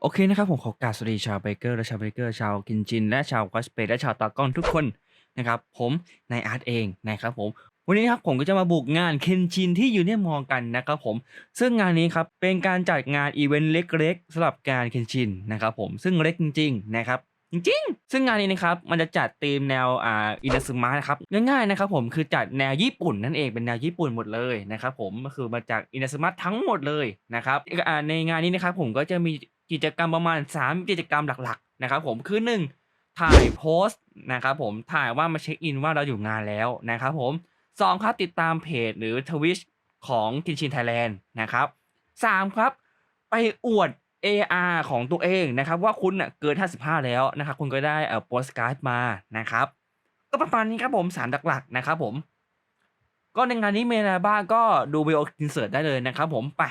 โอเคนะครับผมขอกราบสวัสดีชาวเบเกอร์และชาวเบเกอร์ชาวกินจิน และชาวคอสเพย์และชาวตากล้องทุกคนนะครับผมนายอาร์ตเองนะครับผมวันนี้ครับผมก็จะมาบุกงานเคนชินที่อยู่เนี่ยมองกันนะครับผมซึ่งงานนี้ครับเป็นการจัดงานอีเวนต์เล็กๆสำหรับการเคนชินนะครับผมซึ่งเล็กจริงๆนะครับจริงๆ ซึ่งงานนี้นะครับ มันจะจัดธีมแนวอ่าอินาซึมะนะครับ ง่ายๆนะครับผมคือจัดแนวญี่ปุ่นนั่นเองเป็นแนวญี่ปุ่นหมดเลยนะครับผมก็คือมาจากอินาซึมะทั้งหมดเลยนะครับในงานนี้นะครับผมก็จะมี กิจกรรมประมาณ 3 กิจกรรมหลักๆนะครับผมคือ1ถ่ายโพสต์นะครับผมถ่ายว่ามาเช็คอินว่าเราอยู่งานแล้วนะครับผมสองครับติดตามเพจหรือทวิชของกินชินไทยแลนด์นะครับสามครับ ไปอวด AR ของตัวเองนะครับว่าคุณน่ะเกิน 55 แล้วนะครับคุณก็ได้เอ่อโปสการ์ดมานะครับ ก็ประมาณนี้ครับผมสามหลักๆนะครับผม ก็ในงานนี้เมีอะไรบ้าก็ดูวิดีโออินเสิร์ตได้เลยนะครับผมไป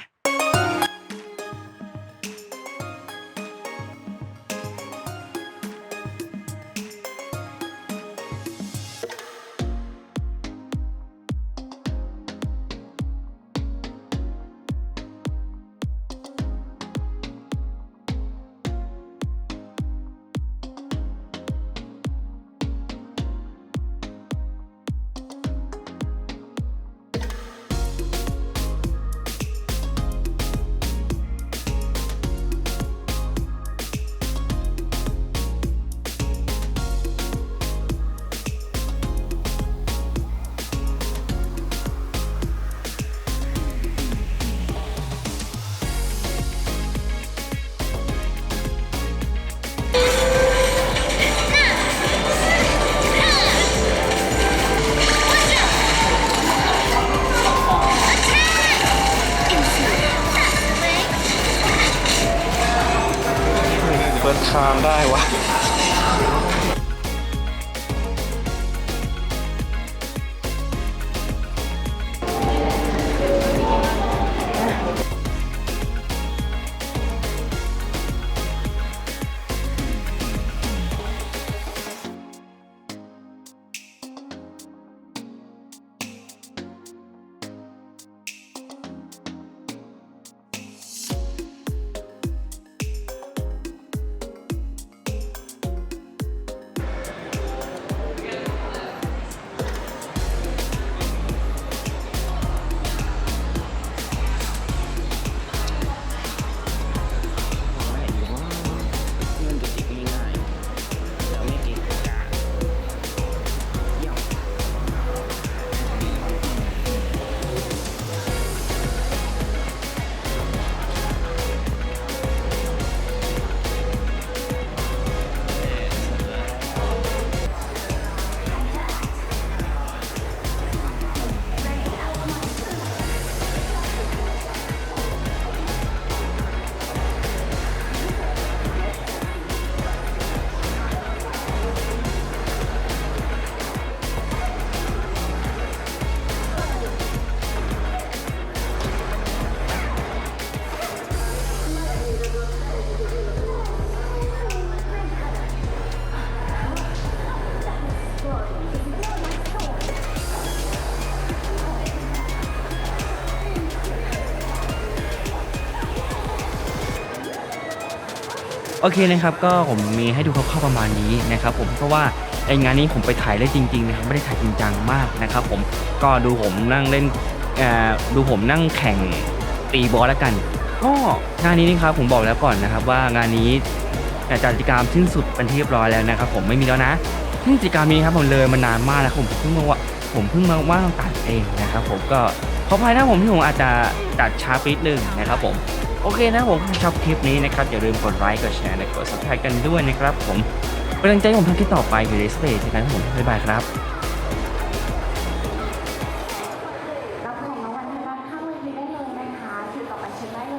างได้วะ โอเคนะครับก็ผมมีให้ดูคร่าวๆประมาณนี้นะครับผมเพราะว่าไองานนี้ผมไปถ่ายเล่นจริงๆนะครับไม่ได้ถ่ายจริงจังมากนะครับผมก็ดูผมนั่งเล่นดูผมนั่งแข่งตีบอลแล้วกันก็งานนี้นี่ครับผมบอกแล้วก่อนนะครับว่างานนี้จัดกิจกรรมสิ้นสุดเป็นที่เรียบร้อยแล้วนะครับผมไม่มีแล้วนะซึ่งกิจกรรมนี้ครับผมเลยมานานมากแล้วผมเพิ่งมาว่าผมเพิ่งมาว่างตัดเองนะครับผมก็ขออภัยนะผมที่ผมอาจจะตัดช้าไปนิดนึงนะครับผม โอเคนะผมชอบคลิปนี้นะครับ อย่าลืมกดไลค์กดแชร์และกด subscribe กันด้วยนะครับผมเป็นกำลังใจผมทำคลิปต่อไปอยู่ในสเตจกันครับผมบ๊ายบายครับ